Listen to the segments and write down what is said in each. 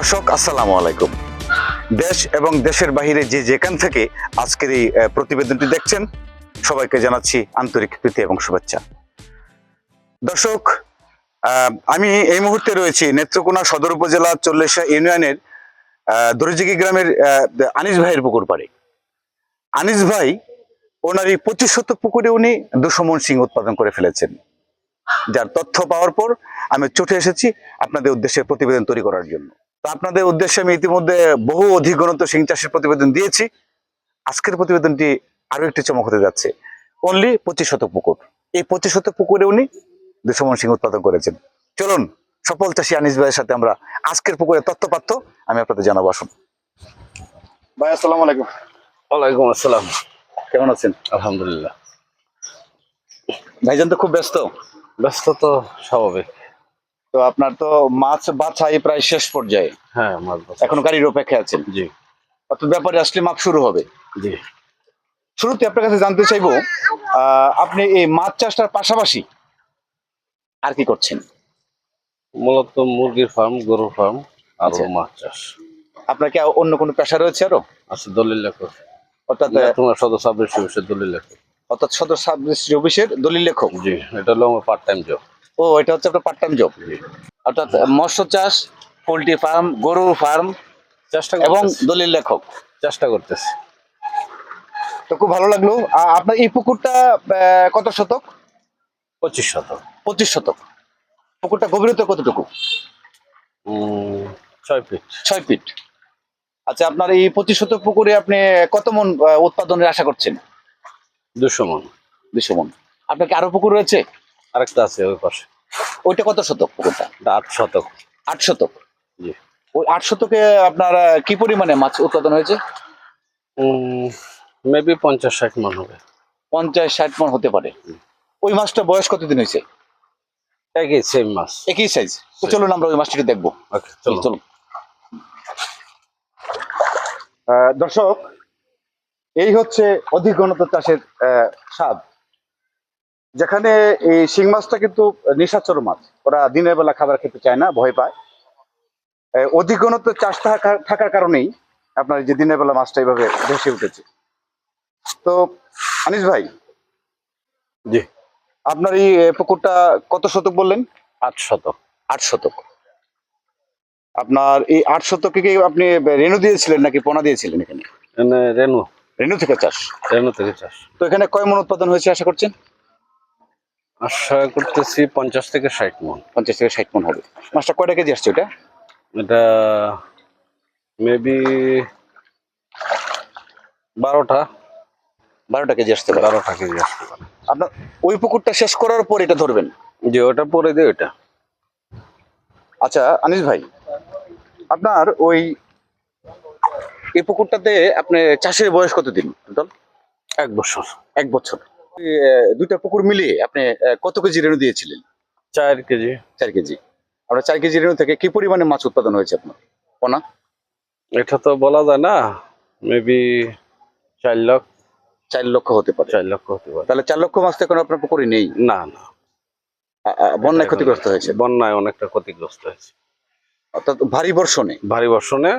দর্শক, আসসালামু আলাইকুম। দেশ এবং দেশের বাইরে যে যেখান থেকে আজকের এই প্রতিবেদনটি দেখছেন, সবাইকে জানাচ্ছি আন্তরিক প্রীতি এবং শুভেচ্ছা। দর্শক আমি এই মুহূর্তে রয়েছি নেত্রকোনা সদর উপজেলা চল্লিশা ইউনিয়নের দরিজিগি গ্রামের আনিস ভাইয়ের পুকুর পাড়ে। আনিস ভাই ওনার এই পঁচিশ শতক পুকুরে উনি দুশো মন সিং উৎপাদন করে ফেলেছেন। যার তথ্য পাওয়ার পর আমি ছুটে এসেছি আপনাদের উদ্দেশ্যে প্রতিবেদন তৈরি করার জন্য। তো আপনাদের উদ্দেশ্যে আমি ইতিমধ্যে বহু অধিগণত সিং চাষের প্রতিবেদন দিয়েছি। আজকের প্রতিবেদনটি আরও একটি চমক হতে যাচ্ছে। অনলি পঁচিশ শতক পুকুর। এই পঁচিশ শতক পুকুরে উনি দুশো মন সিং উৎপাদন করেছেন। চলুন সফল চাষী আনিস ভাইয়ের সাথে আমরা আজকের পুকুরের তথ্যপাত্য আমি আপনাদের জানাব আসুন। ভাই আসসালাম আলাইকুম। ওয়ালাইকুম আসসালাম। কেমন আছেন? আলহামদুলিল্লাহ। ভাইজান তো খুব ব্যস্ত। ব্যস্ত তো স্বাভাবিক। তো আপনার তো মাছ বাছাই প্রায় শেষ পর্যায়ে। হ্যাঁ মাছ। এখন গাড়ির অপেক্ষায় আছেন। জি। অর্থাৎ ব্যাপারে আসলে মাপ শুরু হবে। জি। শুরুতে আপনার কাছে জানতে চাইব আপনি এই মাছ চাষটার পাশাপাশি আর কি করছেন? মূলত মুরগির ফার্ম গরুর ফার্ম আর আচ্ছা। মাছ চাষ। আপনার কি অন্য কোনো পেশা রয়েছে আরও? আছে দলিল লেখক। অর্থাৎ তোমার আবৃত্তি অফিসের দলিল লেখক। অর্থাৎ সদর সাব অফিসের দলিল লেখক। জি এটা হলো আমার পার্ট টাইম জব ও এটা হচ্ছে আপনার পার্ট টাইম জব অর্থাৎ মৎস্য চাষ পোলট্রি ফার্ম গরুর ফার্ম চেষ্টা এবং দলিল লেখক। চেষ্টা করতেছে। তো খুব ভালো লাগল। আপনার এই পুকুরটা কত শতক? পঁচিশ শতক। পঁচিশ শতক। পুকুরটা গভীরতা কতটুকু? ছয় ফিট ছয় ফিট আচ্ছা আপনার এই পঁচিশ শতক পুকুরে আপনি কত মন উৎপাদনের আশা করছেন? দুশো মন। দুশো মন। আপনার কি আরও পুকুর রয়েছে? আরেকটা আছে ওই পাশে। ওইটা কত শতক পুকুরটা? আট শতক। আট শতক। ওই আট শতকে আপনার কি পরিমাণে মাছ উৎপাদন হয়েছে? মেবি পঞ্চাশ ষাট মন হবে। পঞ্চাশ ষাট মন হতে পারে। ওই মাছটা বয়স কতদিন হয়েছে? একই সেম মাছ। একই সাইজ তো. চলুন আমরা ওই মাছটিকে দেখব। চলুন। দর্শক এই হচ্ছে অধিগণত চাষের আহ, স্বাদ। যেখানে এই শিং মাছটা কিন্তু নিশাচর মাছ। ওরা দিনের বেলা খাবার খেতে চায় না ভয় পায়। অধিগণত চাষ থাকা- থাকার কারণেই আপনার যে দিনের বেলা মাছটা এইভাবে ভেসে উঠেছে। তো আনিস ভাই জি। আপনার এই পুকুরটা কত শতক বললেন? আট শতক। আট শতক। আপনার এই আট শতকে কি আপনি রেনু দিয়েছিলেন নাকি পোনা দিয়েছিলেন এখানে? এখানে রেনু রেনু থেকে চাষ। রেনু থেকে চাষ। তো এখানে কয় মন উৎপাদন হয়েছে আশা করছেন? আশা করতেছি পঞ্চাশ থেকে ষাট মন। পঞ্চাশ থেকে ষাট মন হবে। মাছটা কয়টা কেজি আসছে ওটা? এটা মেবি বারোটা। বারোটা কেজি আসতে পারে। বারোটা কেজি আসতে পারে। আপনার ওই পুকুরটা শেষ করার পর এটা ধরবেন? যে ওটা পরে দিই ওটা আচ্ছা আনিস ভাই আপনার ওই এই পুকুরটাতে আপনি চাষের বয়স কতদিন টোটাল এক বছর। এক বছর। দুইটা পুকুর মিলিয়ে আপনি কত কেজি রেনু দিয়েছিলেন? চার কেজি। চার কেজি। আপনার চার কেজি রেনু থেকে কি পরিমাণে মাছ উৎপাদন হয়েছে আপনার? পোনা এটা তো বলা যায় না। মেবি চার লক্ষ। চার লক্ষ হতে পারে। চার লক্ষ হতে পারে। তাহলে চার লক্ষ মাছ তো এখন আপনার পুকুরে নেই। না না। বন্যায় ক্ষতিগ্রস্ত হয়েছে। বন্যায় অনেকটা ক্ষতিগ্রস্ত হয়েছে। অর্থাৎ ভারী বর্ষণে। ভারী বর্ষণে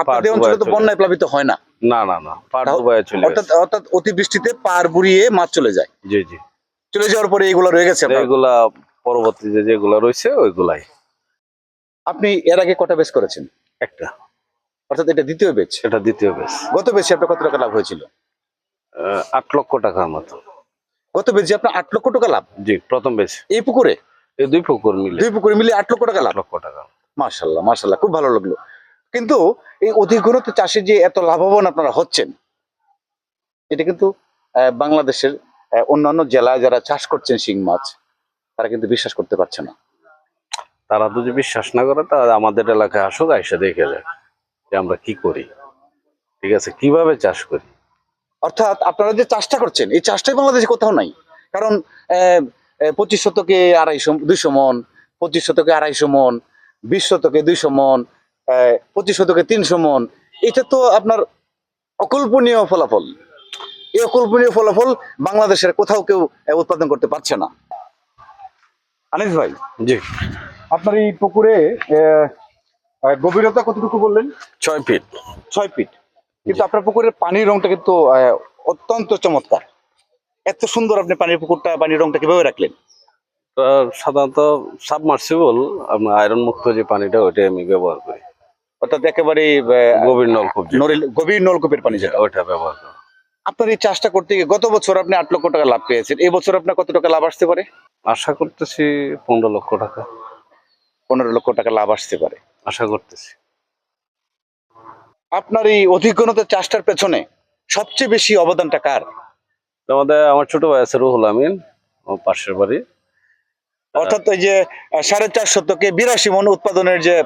আপনাদের অঞ্চলে তো বন্যায় প্লাবিত হয় না। না না না তাও- ডুবায় চলে অর্থাৎ অর্থাৎ অতিবৃষ্টিতে পার বুড়িয়ে মাছ চলে যায়। জি জি। চলে যাওয়ার পরে এগুলো রয়ে গেছে আপনার। এগুলা পরবর্তীতে যেগুলা রয়েছে ওইগুলাই। আপনি এর আগে কটা বেচ করেছেন? একটা। অর্থাৎ এটা দ্বিতীয় বেচ এটা দ্বিতীয় বেশ গত বেচে আপনার কত টাকা লাভ হয়েছিল? আট লক্ষ টাকার মতো। গত বেচে আপনার আট লক্ষ টাকা লাভ? জি প্রথম বেশ এই পুকুরে? এই দুই পুকুর মিলে। দুই পুকুরে মিলে আট লক্ষ টাকা লাভ? লক্ষ টাকা। মার্শাল্লাহ মার্শাল্লাহ খুব ভালো লাগল। কিন্তু এই অধিগ্রহণত চাষে যে এত লাভবান আপনারা হচ্ছেন এটা কিন্তু বাংলাদেশের অন্যান্য জেলায় যারা চাষ করছেন শিং মাছ তারা কিন্তু বিশ্বাস করতে পারছে না। তারা যদি বিশ্বাস না করে তারা আমাদের এলাকায় আসুক আইসা দেখে যায় যে আমরা কি করি। ঠিক আছে কীভাবে চাষ করি? অর্থাৎ আপনারা যে চাষটা করছেন এই চাষটাই বাংলাদেশে কোথাও নাই। কারণ পঁচিশ শতকে আড়াইশো দুইশো মন পঁচিশ শতকে আড়াইশো মন বিশ শতকে দুইশো মন পঁচিশ শতকে তিনশো মন এটা তো আপনার অকল্পনীয় ফলাফল। এই অকল্পনীয় ফলাফল বাংলাদেশের কোথাও কেউ উৎপাদন করতে পারছে না। আনিস ভাই জি। আপনার এই পুকুরে গভীরতা কতটুকু বললেন? ছয় ফিট। ছয় ফিট। কিন্তু আপনার পুকুরের পানির রংটা কিন্তু অত্যন্ত চমৎকার। এত সুন্দর আপনি পানির পুকুরটা পানির রংটা কীভাবে রাখলেন? সাধারণত সাবমার্সিবল আপনার আয়রন মুক্ত যে পানিটা ওইটাই আমি ব্যবহার করি। অর্থাৎ একেবারে গভীর নলকূপ গভীর নলকূপের পানি যেটা। ওইটা ব্যবহার করি। আপনার এই চাষটা করতে গিয়ে গত বছর আপনি আট লক্ষ টাকা লাভ পেয়েছেন। এই বছর আপনার কত টাকা লাভ আসতে পারে? আশা করতেছি পনেরো লক্ষ টাকা। পনেরো লক্ষ টাকা লাভ আসতে পারে। আশা করতেছি। আপনার এই অধিকগণতার চাষটার পেছনে সবচেয়ে বেশি অবদানটা কার? আমাদের আমার ছোট ভাই আছে রুহুল আমিন ও পাশের বাড়ি। অর্থাৎ ওই যে সাড়ে চার শতকে বিরাশি মন উৎপাদনের যে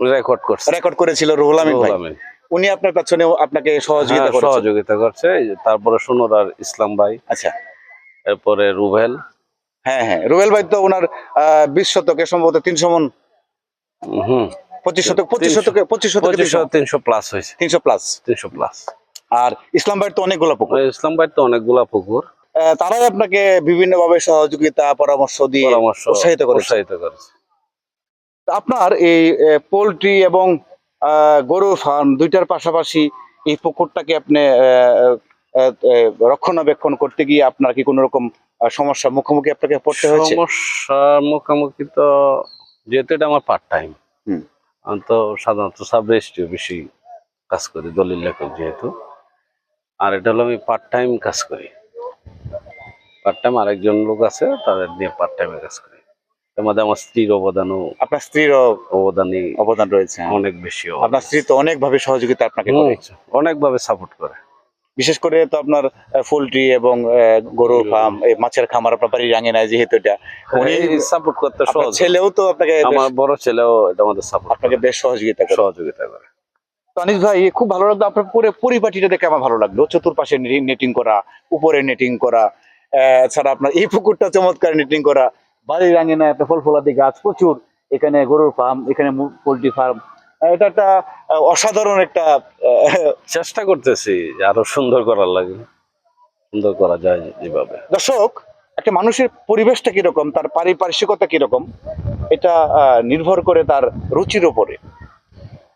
রেকর্ড করছে। রেকর্ড করেছিল রুহুল আমিন ভাই। উনি আপনার পেছনে আপনাকে সহযোগিতা হ্যাঁ, সহযোগিতা করছে। তারপরে সোনরার ইসলাম ভাই। আচ্ছা। এরপরে রুবেল। হ্যাঁ হ্যাঁ। রুবেল ভাই তো ওনার বিশ শতকে সম্ভবত তিনশো মন। হুম। পঁচিশ শতক পঁচিশ শতকে পঁচিশ শতকে তিনশো। প্লাস হয়েছে। তিনশো প্লাস তিনশো প্লাস আর ইসলাম ভাইয়ের তো অনেকগুলো পুকুর। ইসলাম ভাই তো অনেকগুলা পুকুর। তারাই আপনাকে বিভিন্ন ভাবে সহযোগিতা পরামর্শ দিয়ে উৎসাহিত করে উৎসাহিত করেছে। আপনার এই পোলট্রি এবং গরুর ফার্ম দুইটার পাশাপাশি এই পুকুরটাকে আপনি রক্ষণাবেক্ষণ করতে গিয়ে আপনার কি কোনো রকম আহ, সমস্যার মুখোমুখি আপনাকে পড়তে হয়েছে? সমস্যার মুখোমুখি তো যেহেতু এটা আমার পার্ট টাইম হুম। আমি তো সাধারণত সাব রেজিস্ট্রি বেশি কাজ করি দলিল লেখক যেহেতু। আর এটা হলো আমি পার্ট টাইম কাজ করি। পার্ট টাইম আরেকজন লোক আছে তাদের নিয়ে পার্ট টাইমে কাজ করি। এর মধ্যে আমার স্ত্রীর অবদানও আপনার স্ত্রীরও অবদানই অবদান রয়েছে অনেক বেশি আপনার স্ত্রী তো অনেক ভাবে সহযোগিতা আপনাকে অনেকভাবে সাপোর্ট করে। বিশেষ করে তো আপনার পোলট্রি এবং গরুর ফার্ম এই মাছের খামার আপনার বাড়ির রাঙে নাই যেহেতু এটা উনি সাপোর্ট করতে সহজ। ছেলেও তো আপনাকে আমার বড় ছেলেও এটা আমাদের সাপোর্ট আপনাকে বেশ সহযোগিতা করে। সহযোগিতা করে। তো আনিস ভাই খুব ভালো লাগল আপনার পুরো পরিপাটিটা দেখে আমার ভালো লাগল। চতুর্পাশে নেটিং করা উপরে নেটিং করা আহ, এছাড়া আপনার এই পুকুরটা চমৎকার নেটিং করা। বাড়ির আঙিনা একটা ফল ফলাদি গাছ প্রচুর। এখানে গরুর ফার্ম এখানে পোলট্রি ফার্ম। এটা একটা অসাধারণ একটা চেষ্টা করতেছি আরও সুন্দর করার লাগে। সুন্দর করা যায় যেভাবে। দর্শক একটা মানুষের পরিবেশটা কীরকম তার পারিপার্শ্বিকতা কীরকম এটা নির্ভর করে তার রুচির উপরে।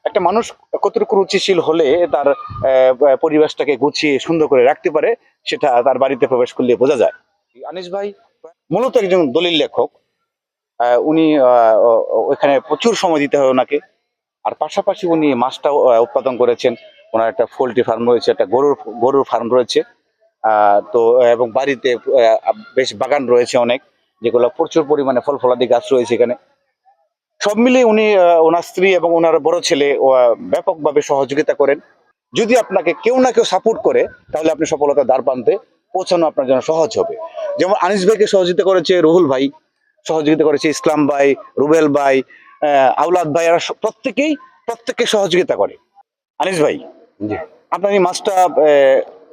একটা মানুষ কতটুকু রুচিশীল হলে তার পরিবেশটাকে গুছিয়ে সুন্দর করে রাখতে পারে সেটা তার বাড়িতে প্রবেশ করলে বোঝা যায়। আনিস ভাই মূলত একজন দলিল লেখক। উনি আহ, ও- ও- ওখানে প্রচুর সময় দিতে হয় ওনাকে। আর পাশাপাশি উনি মাছটাও আহ, উৎপাদন করেছেন। ওনার একটা পোলট্রি ফার্ম রয়েছে একটা গরুর গরুর ফার্ম রয়েছে। তো এবং বাড়িতে বেশ বাগান রয়েছে অনেক যেগুলো প্রচুর পরিমাণে ফল ফলাদি গাছ রয়েছে এখানে। সব মিলিয়ে উনি ওনার স্ত্রী এবং ওনার বড় ছেলে ব্যাপকভাবে সহযোগিতা করেন। যদি আপনাকে কেউ না কেউ সাপোর্ট করে তাহলে আপনি সফলতার দ্বার প্রান্তে পৌঁছানো আপনার জন্য সহজ হবে। যেমন আনিস ভাইকে সহযোগিতা করেছে রুহুল ভাই সহযোগিতা করেছে ইসলাম ভাই রুবেল ভাই আউলাদ ভাই এরা প্রত্যেকেই প্রত্যেককে সহযোগিতা করে। আনিস ভাই আপনার এই মাছটা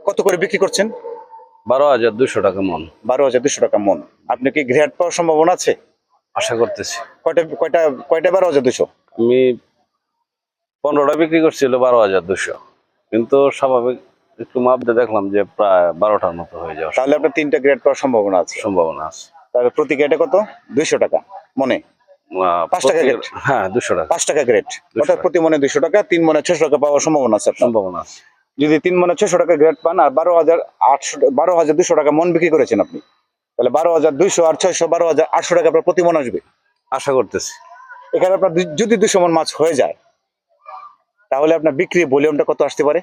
কত করে বিক্রি করছেন? বারো হাজার দুশো টাকা মন। বারো হাজার দুশো টাকা মন। আপনি কি গ্রেড পাওয়ার সম্ভাবনা আছে? আশা করতেছি। কয়টা কয়টা কয়টা বারো হাজার দুশো? আমি পনেরোটা বিক্রি করছিল বারো হাজার দুশো। কিন্তু স্বাভাবিক একটু মাপতে দেখলাম যে প্রায় বারোটার মতো হয়ে যাওয়ার তাহলে আপনার তিনটা গ্রেড পাওয়ার সম্ভাবনা আছে। সম্ভাবনা আছে। তাহলে প্রতি গ্রেডে কত? দুইশো টাকা মনে? পাঁচ টাকা rate? হ্যাঁ দুশো টাকা। পাঁচ টাকা গ্রেড 200 অর্থাৎ প্রতি মনে টাকা তিন মনে ছশো টাকা পাওয়ার সম্ভাবনা আছে সম্ভাবনা আছে। যদি তিন মনে ছশো টাকা গ্রেড পান আর বারো হাজার আটশো বারো হাজার দুশো টাকা মন বিক্রি করেছেন আপনি তাহলে বারো হাজার দুইশো আর ছয়শো বারো হাজার আটশো টাকা আপনার প্রতি মন আসবে। আশা করতেছি। এখানে আপনার যদি দুশো মন মাছ হয়ে যায় তাহলে আপনার বিক্রি ভলিউমটা কত আসতে পারে?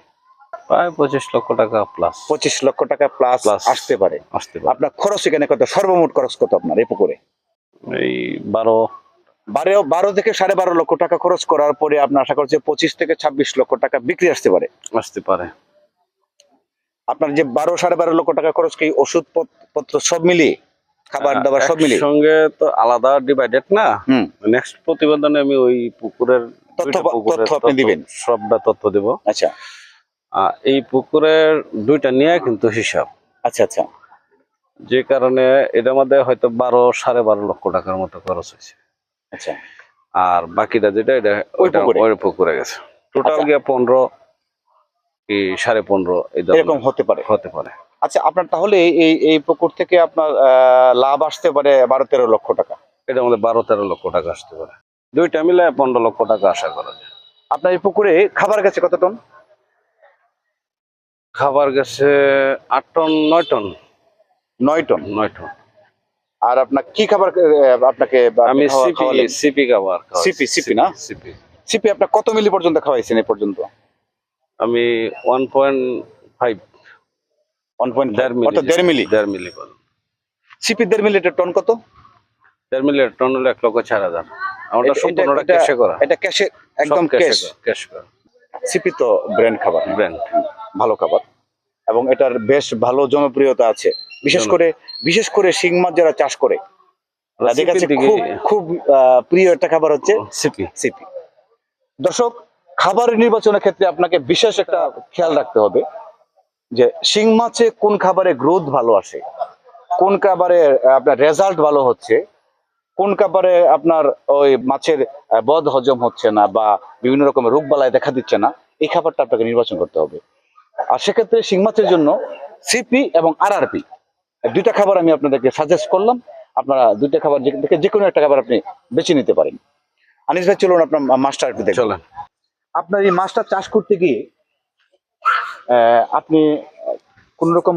প্রায় পঁচিশ লক্ষ টাকা প্লাস পঁচিশ লক্ষ টাকা প্লাস। আসতে পারে। আসতে পারে। আপনার খরচ এখানে কত? সর্বমোট খরচ কত আপনার এই পুকুরে? এই বারো। বারো বারো থেকে সাড়ে বারো লক্ষ টাকা খরচ করার পরে আপনার আশা করছে পঁচিশ থেকে ছাব্বিশ লক্ষ টাকা বিক্রি আসতে পারে। আসতে পারে। আপনার যে বারো সাড়ে বারো লক্ষ টাকা খরচ কি ওষুধ পত- পত্র সব মিলিয়ে খাবার দাবার সব মিলিয়ে? সঙ্গে তো আলাদা ডিভাইডেড না? হুম। নেক্সট প্রতিবেদনে আমি ওই পুকুরের তথ্য আপনি দিবেন। সবটা তথ্য দেব। আচ্ছা। এই পুকুরের দুইটা নিয়ে কিন্তু হিসাব। আচ্ছা আচ্ছা। যে কারণে এটার মধ্যে হয়তো বারো সাড়ে বারো লক্ষ টাকার মতো খরচ হয়েছে। আচ্ছা। আর বাকিটা যেটা এটা ওইটা? ওই পুকুরে গেছে। টোটাল আচ্ছা। গিয়ে পনেরো কি সাড়ে পনেরো এরকম হতে পারে। হতে পারে। আচ্ছা আপনার তাহলে এই এই পুকুর থেকে আপনার লাভ আসতে পারে বারো তেরো লক্ষ টাকা। এটা আমাদের বারো তেরো লক্ষ টাকা আসতে পারে। দুইটা মিলে পনেরো লক্ষ টাকা আশা করা যায়। আপনার এই পুকুরে খাবার গেছে কত টন? খাবার গেছে আট টন নয় টন। নয় টন? নয় টন। আর আপনার কি খাবার আপনাকে আমি সিপি সিপি খাবার সিপি, সিপি না? CP CP. আপনার কত মিলি পর্যন্ত খাওয়াইছেন এই পর্যন্ত? আমি one point five. One point দেড় মিলি অর্থাৎ দেড় মিলি? দেড় মিলি সিপি দেড় মিলি এটা টন কত? দেড় মিলি টন হলো এক লক্ষ চার হাজার। এটা- সম্পূর্ণটা ক্যাশে করা। এটা ক্যাশে একদম ক্যাশ ক্যাশ করা সিপি তো ব্র্যান্ড খাবার। ব্র্যান্ড ভালো খাবার। এবং এটার বেশ ভালো জনপ্রিয়তা আছে। বিশেষ করে বিশেষ করে শিং মাছ যারা চাষ করে তাদের কাছে খুব প্রিয় একটা খাবার হচ্ছে সিপি। সিপি। দর্শক খাবার নির্বাচনের ক্ষেত্রে আপনাকে বিশেষ একটা খেয়াল রাখতে হবে যে শিং মাছে কোন খাবারে গ্রোথ ভালো আসে কোন খাবারে আপনার রেজাল্ট ভালো হচ্ছে কোন খাবারে আপনার ওই মাছের বদ হজম হচ্ছে না বা বিভিন্ন রকমের রোগ বালায় দেখা দিচ্ছে না এই খাবারটা আপনাকে নির্বাচন করতে হবে। আর সেক্ষেত্রে শিং মাছের জন্য সিপি এবং আরআরপি দুইটা খাবার আমি আপনাদেরকে সাজেস্ট করলাম। আপনারা দুইটা খাবার থেকে যে কোনো একটা খাবার আপনি বেছে নিতে পারেন। আনিস ভাই চলুন আপনার মাছটা একটু দেখুন চলেন। আপনার এই মাছটা চাষ করতে গিয়ে আপনি কোন রকম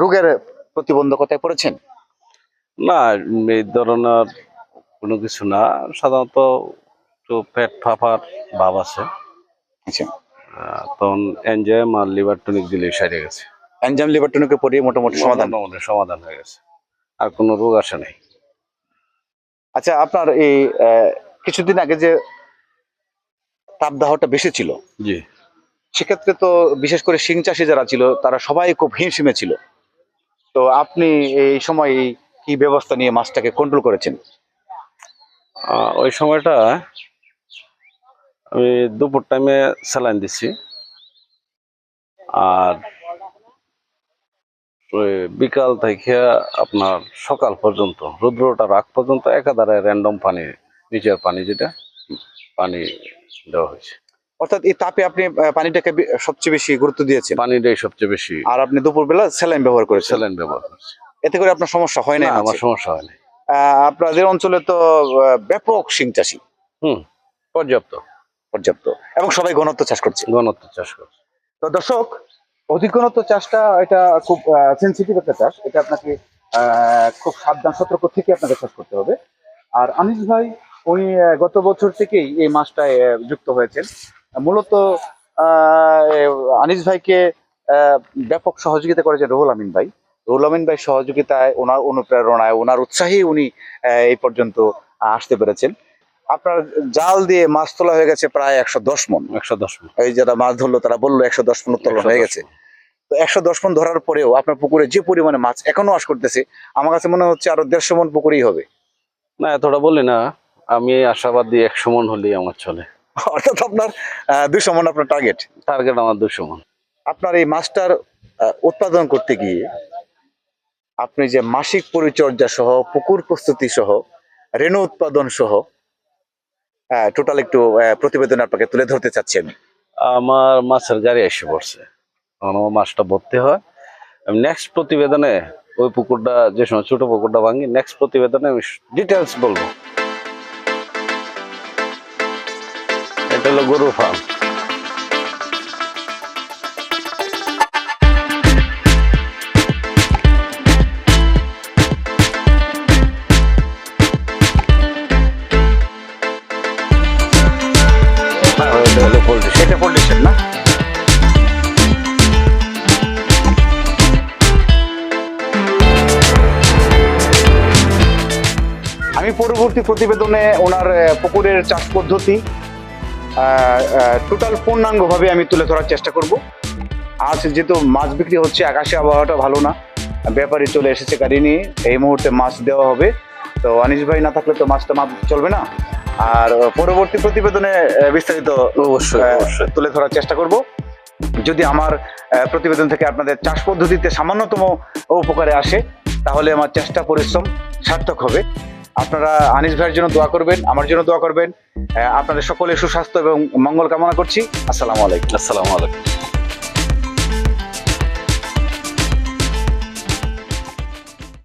রোগের প্রতিবন্ধকতায় পড়েছেন? না এই ধরনের কোনো কিছু না। সাধারণত একটু পেট ফাঁপার ভাব আছে। আচ্ছা। তখন এনজয়েম আর লিভার টনিক দিলে সেরে গেছে। অ্যানজাম লিভার টনিকে পরিয়ে মোটামুটি সমাধান। মোটামুটি সমাধান হয়ে গেছে। আর কোনো রোগ আসে নাই। আচ্ছা আপনার এই কিছুদিন আগে যে তাপদাহটা বেশি ছিল জি। সেক্ষেত্রে তো বিশেষ করে শিং চাষি যারা ছিল তারা সবাই খুব হিমশিমে ছিল। তো আপনি এই সময় কি ব্যবস্থা নিয়ে মাছটাকে কন্ট্রোল করেছেন? ওই সময়টা আমি দুপুর টাইমে স্যালাইন দিচ্ছি আর ওই বিকাল থেকে আপনার সকাল পর্যন্ত রুদ্রটার আগ পর্যন্ত একাধারে র্যান্ডম পানি নিচের পানি যেটা পানি দেওয়া হয়েছে। অর্থাৎ এই তাপে আপনি পানিটাকে সবচেয়ে বেশি গুরুত্ব দিয়েছেন? পানিটাই সবচেয়ে বেশি। আর আপনি দুপুরবেলা স্যালাইন ব্যবহার করেছেন? স্যালাইন ব্যবহার করছে। এতে করে আপনার সমস্যা হয় না না আমার সমস্যা হয়নি আপনাদের অঞ্চলে তো ব্যাপক শিং চাষি হুম পর্যাপ্ত। পর্যাপ্ত এবং সবাই ঘনত্ব চাষ করছে। ঘনত্ব চাষ করছে। তো দর্শক অধিক ঘনত্ব চাষটা এটা খুব সেন্সিটিভ একটা চাষ। এটা আপনাকে খুব সাবধান সতর্ক থেকে আপনাকে চাষ করতে হবে। আর আনিস ভাই উনি গত বছর থেকেই এই মাসটায় যুক্ত হয়েছেন। মূলত আহ, আনিস ভাইকে ব্যাপক সহযোগিতা করেছে রুহুল আমিন ভাই। রুহুল আমিন ভাই সহযোগিতায় ওনার অনুপ্রেরণায় ওনার উৎসাহে উনি এই পর্যন্ত আসতে পেরেছেন। আপনার জাল দিয়ে মাছ তোলা হয়ে গেছে প্রায় একশো দশ মন। একশো দশ মিনিট এই যারা মাছ ধরলো তারা বলল একশো দশ মন উত্তোলন হয়ে গেছে। তো একশো দশ মন ধরার পরেও আপনার পুকুরে যে পরিমাণে মাছ এখনও আস করতেছে আমার কাছে মনে হচ্ছে আরও দেড়শো মন পুকুরেই হবে। না এতটা বলি না আমি আশাবাদ দিয়ে একশো মন হলেই আমার চলে। অর্থাৎ আপনার দুশো মন আপনার টার্গেট টার্গেট আমার দুশো মন। আপনার এই মাছটার উৎপাদন করতে গিয়ে আপনি যে মাসিক পরিচর্যা সহ পুকুর প্রস্তুতি সহ রেণু উৎপাদন সহ টোটাল একটু প্রতিবেদন আপনাকে তুলে ধরতে চাচ্ছি আমি। আমার মাছের গাড়ি এসে পড়ছে। আমার মাছটা ভর্তি হয়। আমি নেক্সট প্রতিবেদনে ওই পুকুরটা, যে সময় ছোট পুকুরটা ভাঙি নেক্সট প্রতিবেদনে আমি ডিটেলস বলব। এটা হলো গরু ফার্ম পরবর্তী প্রতিবেদনে ওনার পুকুরের চাষ পদ্ধতি টোটাল পূর্ণাঙ্গভাবে আমি তুলে ধরার চেষ্টা করব। আজ যেহেতু মাছ বিক্রি হচ্ছে আকাশে আবহাওয়াটা ভালো না ব্যাপারী চলে এসেছে গাড়ি নিয়ে এই মুহূর্তে মাছ দেওয়া হবে। তো আনিস ভাই না থাকলে তো মাছটা মাছ চলবে না। আর পরবর্তী প্রতিবেদনে বিস্তারিত তুলে ধরার চেষ্টা করব। যদি আমার প্রতিবেদন থেকে আপনাদের চাষ পদ্ধতিতে সামান্যতম উপকারে আসে তাহলে আমার চেষ্টা পরিশ্রম সার্থক হবে। আপনারা আনিস ভাইয়ের জন্য দোয়া করবেন, আমার জন্য দোয়া করবেন। আপনাদের সকলে সুস্বাস্থ্য এবং মঙ্গল কামনা করছি। আসসালামু আলাইকুম। আসসালামু আলাইকুম।